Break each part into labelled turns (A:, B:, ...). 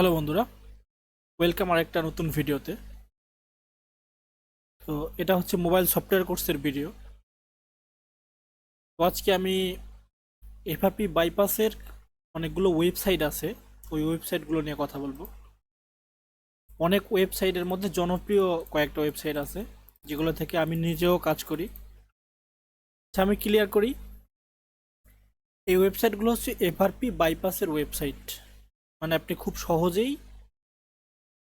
A: Hello বন্ধুরা welcome আর একটা নতুন ভিডিওতে। তো এটা হচ্ছে মোবাইল সফটওয়্যার কোর্সের ভিডিও তো আজকে আমি এফআরপি বাইপাসের অনেকগুলো ওয়েবসাইট আছে, ওই ওয়েবসাইটগুলো নিয়ে কথা বলব। অনেক ওয়েবসাইটের মধ্যে জনপ্রিয় কয়েকটা ওয়েবসাইট আছে, যেগুলো থেকে আমি নিজেও কাজ করি। আচ্ছা আমি ক্লিয়ার করি, এই ওয়েবসাইটগুলো হচ্ছে এফআরপি বাইপাসের ওয়েবসাইট মানে আপনি খুব সহজেই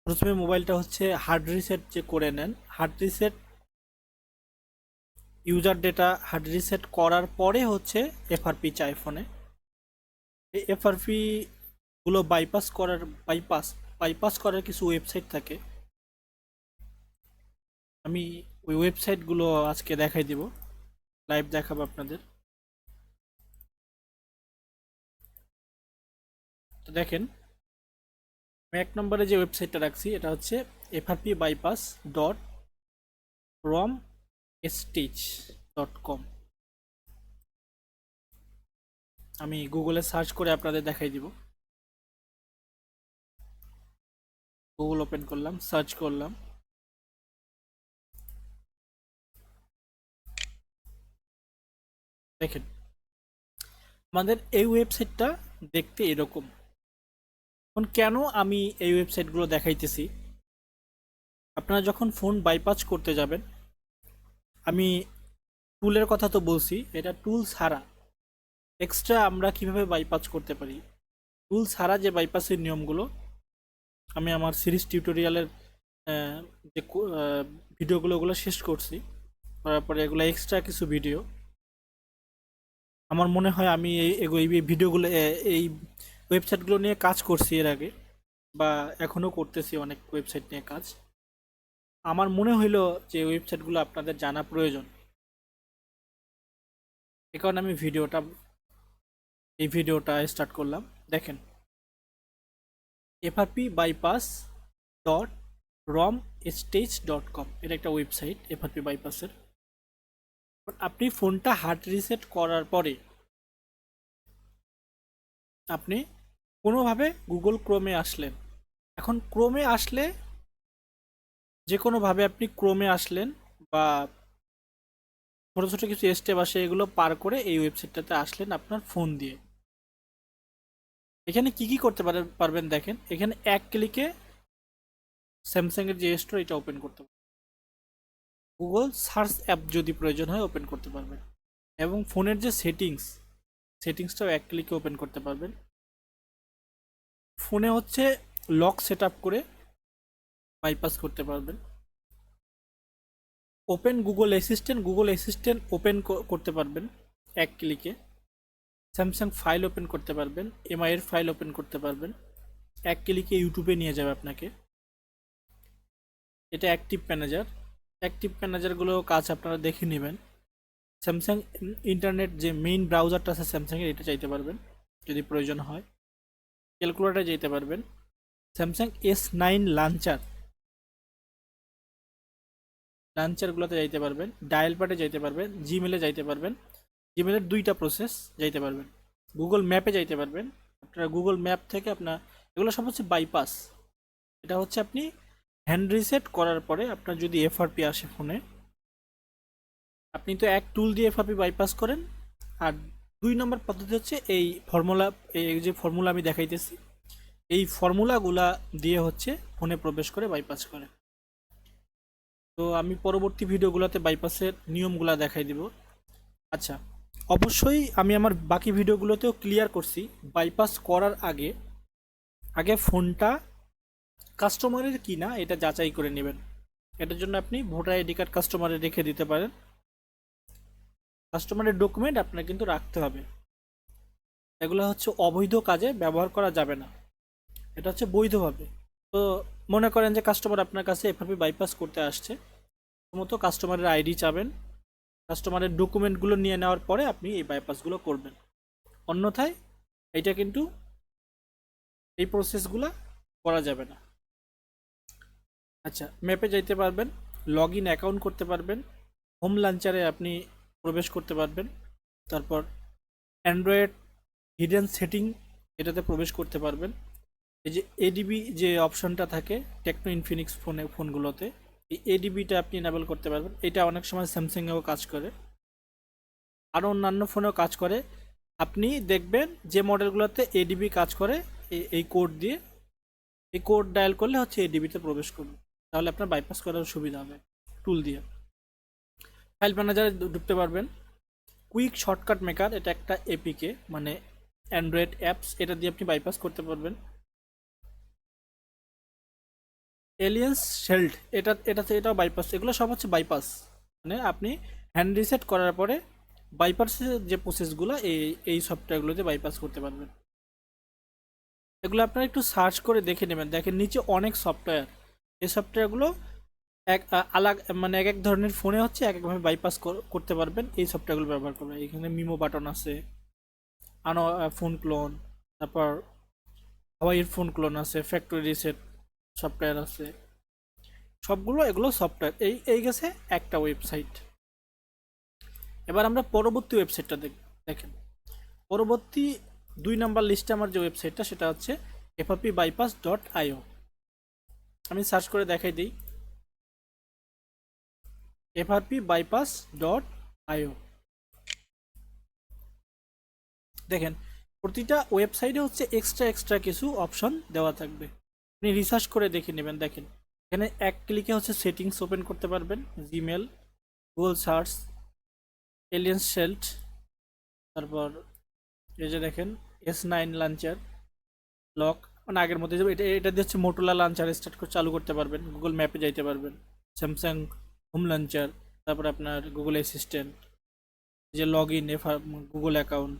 A: প্রথমে মোবাইলটা হচ্ছে হার্ড রিসেট যে করে নেন। Hard reset user data hard reset করার পরে হচ্ছে এফআরপি চাই ফোনে এই এফআরপি গুলো বাইপাস করার বাইপাস বাইপাস করার কিছু ওয়েবসাইট থাকে। আমি ওই ওয়েবসাইটগুলো আজকে দেখাই দিব। লাইভ দেখাবো আপনাদের। দেখেন, আমি এক নম্বরে যে ওয়েবসাইটটা রাখছি, এটা হচ্ছে FRP bypass dot rom stitch dot com আমি গুগলে সার্চ করে আপনাদের দেখাই দিব। গুগল ওপেন করলাম, সার্চ করলাম। দেখেন, আমাদের এই ওয়েবসাইটটা দেখতে এরকম। এখন কেন আমি এই ওয়েবসাইটগুলো দেখাইতেছি? আপনারা যখন ফোন বাইপাস করতে যাবেন, আমি টুলের কথা তো বলছি, এটা টুল ছাড়া এক্সট্রা আমরা কীভাবে বাইপাস করতে পারি? টুল ছাড়া যে বাইপাসের নিয়মগুলো, আমি আমার সিরিজ টিউটোরিয়ালের যে ভিডিওগুলো ওগুলো শেষ করছি, করার পরে এগুলো এক্সট্রা কিছু ভিডিও আমার মনে হয় আমি এই এই ভিডিওগুলো এই ওয়েবসাইটগুলো নিয়ে কাজ করছি এর আগে, বা এখনও করতেছি অনেক ওয়েবসাইট নিয়ে কাজ। আমার মনে হইল যে ওয়েবসাইটগুলো আপনাদের জানা প্রয়োজন। এ কারণে আমি ভিডিওটা, এই ভিডিওটা স্টার্ট করলাম। দেখেন FRP bypass dot rom stage dot com এটা একটা ওয়েবসাইট এফআরপি বাইপাসের আপনি ফোনটা হার্ড রিসেট করার পরে আপনি কোনোভাবে গুগল ক্রোমে আসলেন। এখন ক্রোমে আসলে যে কোনোভাবে আপনি ক্রোমে আসলেন বা ছোটো ছোটো কিছু স্টেপ আসে, এগুলো পার করে এই ওয়েবসাইটটাতে আসলেন আপনার ফোন দিয়ে। এখানে কি কি করতে পারবেন দেখেন। এখানে এক ক্লিকে স্যামসাংয়ের যে স্টোর এটা ওপেন করতে পারবেন। গুগল সার্চ অ্যাপ যদি প্রয়োজন হয় ওপেন করতে পারবেন। এবং ফোনের যে সেটিংস সেটিংসটাও এক ক্লিকে ওপেন করতে পারবেন। ফোনে হচ্ছে লক সেট করে বাইপাস করতে পারবেন। Open Google assistant Google assistant open করতে পারবেন এক ক্লিকে। স্যামসাং ফাইল ওপেন করতে পারবেন, এমআইয়ের ফাইল ওপেন করতে পারবেন। এক ক্লিকে ইউটিউবে নিয়ে যাবে আপনাকে। এটা অ্যাক্টিভ ম্যানেজার। অ্যাক্টিভ ম্যানেজারগুলো কাজ আপনারা দেখে নেবেন। স্যামসাং ইন্টারনেট যে মেইন ব্রাউজারটা আছে স্যামসাংয়ের, এটা চাইতে পারবেন, যদি প্রয়োজন হয়। ক্যালকুলেটারে যেতে পারবেন। স্যামসাং এস নাইন লাঞ্চার লাঞ্চারগুলোতে যাইতে পারবেন ডায়াল প্যাডে যাইতে পারবেন জিমেলে যাইতে পারবেন জিমেলের দুইটা প্রসেস যাইতে পারবেন। গুগল ম্যাপে যাইতে পারবেন আপনারা গুগল ম্যাপ থেকে আপনার এগুলো সব হচ্ছে বাইপাস এটা হচ্ছে আপনি হ্যান্ড রিসেট করার পরে আপনার যদি এফআরপি আসে ফোনে আপনি তো এক টুল দিয়ে এফআরপি বাইপাস করেন আর দুই নম্বর পদ্ধতি হচ্ছে এই ফর্মুলা এই যে ফর্মুলা আমি দেখাইতেছি, এই ফর্মুলাগুলা দিয়ে হচ্ছে ফোনে প্রবেশ করে বাইপাস করে। তো আমি পরবর্তী ভিডিওগুলোতে বাইপাসের নিয়মগুলা দেখাই দিব। আচ্ছা অবশ্যই আমি আমার বাকি ভিডিওগুলোতেও ক্লিয়ার করছি বাইপাস করার আগে আগে ফোনটা কাস্টমারের কি না এটা যাচাই করে নেবেন। এটার জন্য আপনি ভোটার আইডি কার্ড কাস্টমারে রেখে দিতে পারেন। কাস্টমারের ডকুমেন্ট আপনার কিন্তু রাখতে হবে। এগুলো হচ্ছে অবৈধ কাজে ব্যবহার করা যাবে না। এটা হচ্ছে বৈধভাবে। তো মনে করেন যে কাস্টমার আপনার কাছে এভাবে বাইপাস করতে আসছে, প্রথমত কাস্টমারের আইডি চাবেন কাস্টমারের ডকুমেন্টগুলো নিয়ে নেওয়ার পরে আপনি এই বাইপাসগুলো করবেন। অন্যথায় এটা কিন্তু এই প্রসেসগুলো করা যাবে না। আচ্ছা ম্যাপে যাইতে পারবেন লগ ইন অ্যাকাউন্ট করতে পারবেন হোম লাঞ্চারে আপনি প্রবেশ করতে পারবেন। তারপর অ্যান্ড্রয়েড হিডেন সেটিং এটাতে প্রবেশ করতে পারবেন। এই যে এডিবি যে অপশনটা থাকে, টেকনো ইনফিনিক্স ফোনে, ফোনগুলোতে, এই এডিবিটা আপনি এনাবেল করতে পারবেন। এটা অনেক সময় স্যামসাংয়েও কাজ করে। আরও অন্যান্য ফোনেও কাজ করে। আপনি দেখবেন যে মডেলগুলোতে এডিবি কাজ করে এই- কোড দিয়ে। এই কোড ডায়াল করলে হচ্ছে এডিবিতে প্রবেশ করবে। তাহলে আপনার বাইপাস করার সুবিধা হবে টুল দিয়ে। ফাইল ম্যানেজারে ঢুকতে পারবেন। কুইক শর্টকাট মেকার, এটা একটা এপিকে মানে অ্যান্ড্রয়েড অ্যাপস এটা দিয়ে আপনি বাইপাস করতে পারবেন। এলিয়েন্স শেল্ড এটা এটাতে এটাও বাইপাস এগুলো সব হচ্ছে বাইপাস মানে আপনি হ্যান্ড রিসেট করার পরে বাইপাসের যে প্রসেসগুলো এই এই সফটওয়্যারগুলোতে বাইপাস করতে পারবেন। এগুলো আপনারা একটু সার্চ করে দেখে নেবেন। দেখেন নিচে অনেক সফটওয়্যার এই সফটওয়্যারগুলো এক আলাগ মানে এক এক ধরনের ফোনে হচ্ছে এক একভাবে বাইপাস করতে পারবেন। এই সফটওয়্যারগুলো ব্যবহার করবেন। এখানে মিমো বাটন আছে, আনো ফোন ক্লোন তারপর হাওয়াইয়ের ফোন ক্লোন আছে ফ্যাক্টরি রিসেট সফটওয়্যার আছে। সবগুলো এগুলো সফটওয়্যার এই এই গেছে একটা ওয়েবসাইট এবার আমরা পরবর্তী ওয়েবসাইটটা দেখ, দেখেন। পরবর্তী দুই নাম্বার লিস্টে আমার যে ওয়েবসাইটটা সেটা হচ্ছে এফআরপি বাইপাস ডট আইও আমি সার্চ করে দেখাই দিই। এফআরপি বাইপাস ডট আইও দেখেন, প্রতিটা ওয়েবসাইটে হচ্ছে এক্সট্রা এক্সট্রা কিছু অপশন দেওয়া থাকবে। আপনি রিসার্চ করে দেখে নেবেন। দেখেন, এখানে এক ক্লিকে হচ্ছে সেটিংস ওপেন করতে পারবেন। জিমেল গুগল সার্চ এলিয়েন্স শেল্ট তারপর এই যে দেখেন এস নাইন লাঞ্চার লক মানে আগের মধ্যে এটা এটা দিয়ে হচ্ছে মোটোলা লাঞ্চার স্টার্ট করে চালু করতে পারবেন। গুগল ম্যাপে যাইতে পারবেন। স্যামসাং হোম লাঞ্চার তারপর আপনার গুগল অ্যাসিস্ট্যান্ট যে log in F Google account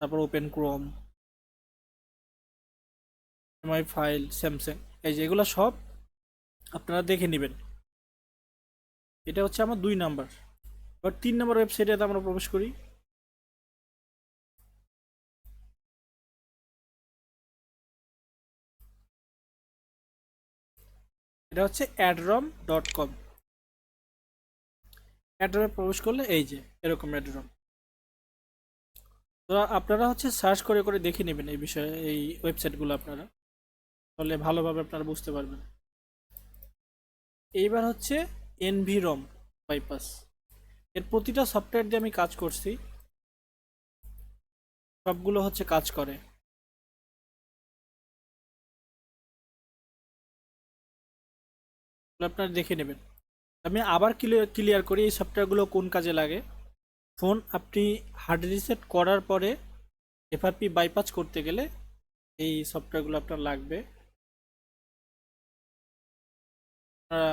A: তারপর open Chrome MI file Samsung এই যে এগুলো সব আপনারা দেখে নেবেন। এটা হচ্ছে আমার দুই নাম্বার। এবার তিন নাম্বার ওয়েবসাইটে আমরা প্রবেশ করি। এটা হচ্ছে অ্যাডরম ডট কম অ্যাডরমে প্রবেশ করলে এই যে, এরকম অ্যাডরম তো আপনারা হচ্ছে সার্চ করে করে দেখে নেবেন এই বিষয়ে, এই ওয়েবসাইটগুলো আপনারা। তাহলে ভালোভাবে আপনারা বুঝতে পারবেন। এইবার হচ্ছে এনভি রম বাইপাস। এর প্রতিটা সফটওয়্যার দিয়ে আমি কাজ করছি। সবগুলো হচ্ছে কাজ করে। আপনারা দেখে নেবেন। আমি আবার ক্লিয়ার ক্লিয়ার করি এই সফটওয়্যারগুলো কোন কাজে লাগে। ফোন আপনি হার্ড রিসেট করার পরে এফআরপি বাইপাস করতে গেলে এই সফটওয়্যারগুলো আপনার লাগবে। আপনারা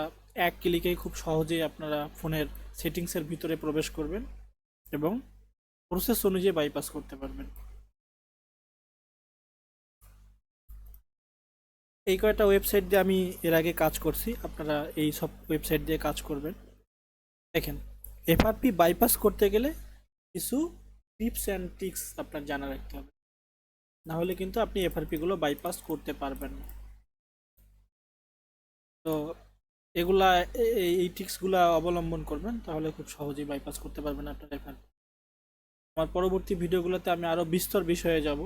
A: এক ক্লিকেই খুব সহজেই আপনারা ফোনের সেটিংসের ভিতরে প্রবেশ করবেন এবং প্রসেস অনুযায়ী বাইপাস করতে পারবেন। এই কয়টা ওয়েবসাইট দিয়ে আমি এর আগে কাজ করছি। আপনারা এই সব ওয়েবসাইট দিয়ে কাজ করবেন। দেখেন এফআরপি বাইপাস করতে গেলে কিছু টিপস অ্যান্ড ট্রিক্স আপনার জানা রাখতে হবে। না হলে কিন্তু আপনি এফআরপিগুলো বাইপাস করতে পারবেন না। তো এগুলা, এই ট্রিক্সগুলা অবলম্বন করবেন, তাহলে খুব সহজেই বাইপাস করতে পারবেন আপনার এফআরপি আমার পরবর্তী ভিডিওগুলোতে আমি আরও বিস্তর বিষয়ে যাব।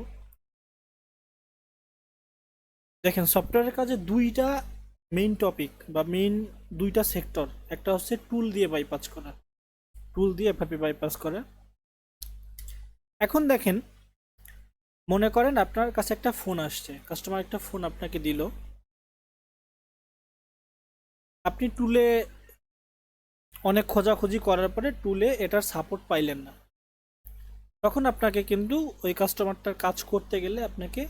A: দেখেন সফটওয়্যারের কাজে দুইটা মেইন টপিক বা মেইন দুইটা সেক্টর একটা হচ্ছে টুল দিয়ে বাইপাস করা। টুল দিয়ে এফআরপি বাইপাস করা। এখন দেখেন, মনে করেন আপনার কাছে একটা ফোন আসছে। কাস্টমার একটা ফোন আপনাকে দিল। আপনি টুলে অনেক খোঁজাখুঁজি করার পরে টুলে এটার সাপোর্ট পাইলেন না। তখন আপনাকে কিন্তু ওই কাস্টমারটার কাজ করতে গেলে আপনাকে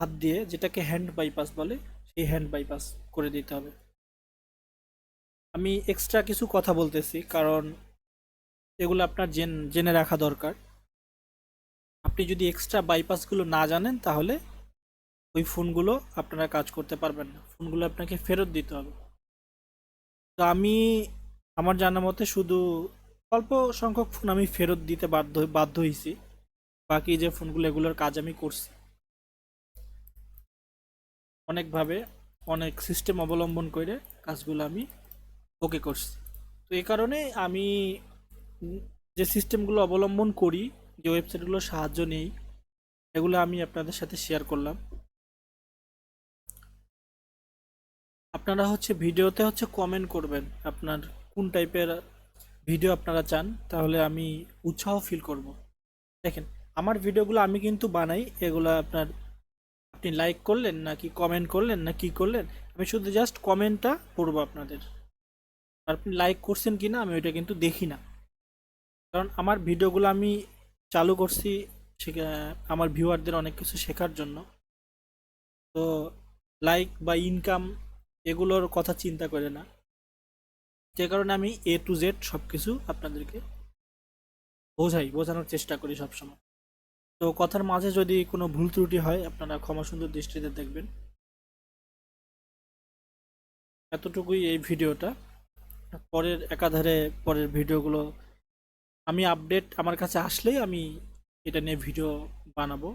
A: হাত দিয়ে যেটাকে হ্যান্ড বাইপাস বলে, সেই হ্যান্ড বাইপাস করে দিতে হবে। আমি এক্সট্রা কিছু কথা বলতেছি, কারণ এগুলো আপনার জেন, জেনে রাখা দরকার। আপনি যদি এক্সট্রা বাইপাসগুলো না জানেন, তাহলে ওই ফোনগুলো আপনারা কাজ করতে পারবেন না। ফোনগুলো আপনাকে ফেরত দিতে হবে। তো আমি, আমার জানা মতে শুধু অল্প সংখ্যক ফোন আমি ফেরত দিতে বাধ্য বাধ্য হয়েছি বাকি যে ফোনগুলো, এগুলোর কাজ আমি করছি। অনেকভাবে অনেক সিস্টেম অবলম্বন করে কাজগুলো আমি ওকে করছি। তো এই কারণে আমি যে সিস্টেমগুলো অবলম্বন করি, যে ওয়েবসাইটগুলো সাহায্য নেই, এগুলো আমি আপনাদের সাথে শেয়ার করলাম। আপনারা হচ্ছে ভিডিওতে হচ্ছে কমেন্ট করবেন আপনার কোন টাইপের ভিডিও আপনারা চান, তাহলে আমি উৎসাহ ফিল করব। দেখেন, আমার ভিডিওগুলো আমি কিন্তু বানাই, এগুলো আপনার আপনি লাইক করলেন নাকি কমেন্ট করলেন না কি করলেন? আমি শুধু জাস্ট কমেন্টটা পড়ব আপনাদের। আপনি লাইক করছেন কি না আমি ওইটা কিন্তু দেখি না। কারণ আমার ভিডিওগুলো আমি চালু করছি আমার ভিউয়ারদের অনেক কিছু শেখার জন্য। তো লাইক বা ইনকাম এগুলোর কথা চিন্তা করে না। যে কারণে আমি এ টু জেড সব কিছু আপনাদেরকে বোঝাই, বোঝানোর চেষ্টা করি সবসময়। তো কথার মাঝে যদি কোনো ভুল ত্রুটি হয়, আপনারা ক্ষমা সুন্দর দৃষ্টিতে দেখবেন। এতটুকুই এই ভিডিওটা। পরের, একাধারে পরের ভিডিওগুলো আমি আপডেট আমার কাছে আসলেই আমি এটা নিয়ে ভিডিও বানাবো।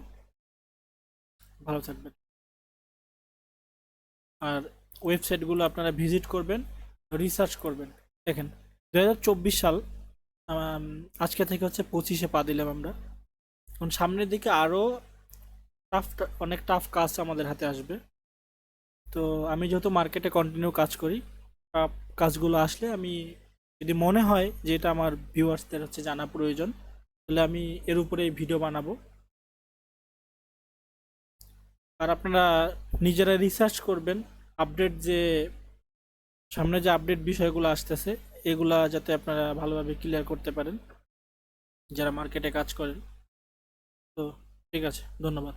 A: ভালো থাকবেন। আর ওয়েবসাইটগুলো আপনারা ভিজিট করবেন, রিসার্চ করবেন। দেখেন দু হাজার চব্বিশ সাল আজকে থেকে হচ্ছে পঁচিশে পা দিলাম আমরা। এখন সামনের দিকে আরও টাফ অনেক টাফ কাজ আমাদের হাতে আসবে। তো আমি যেহেতু মার্কেটে কন্টিনিউ কাজ করি টাফ কাজগুলো আসলে আমি যদি মনে হয় যে এটা আমার ভিউয়ার্সদের হচ্ছে জানা প্রয়োজন, তাহলে আমি এর উপরে ভিডিও বানাবো। আর আপনারা নিজেরা রিসার্চ করবেন আপডেট যে, সামনে যে আপডেট বিষয়গুলো আসতেছে, এগুলা যাতে আপনারা ভালোভাবে ক্লিয়ার করতে পারেন, যারা মার্কেটে কাজ করেন। তো ঠিক আছে ধন্যবাদ।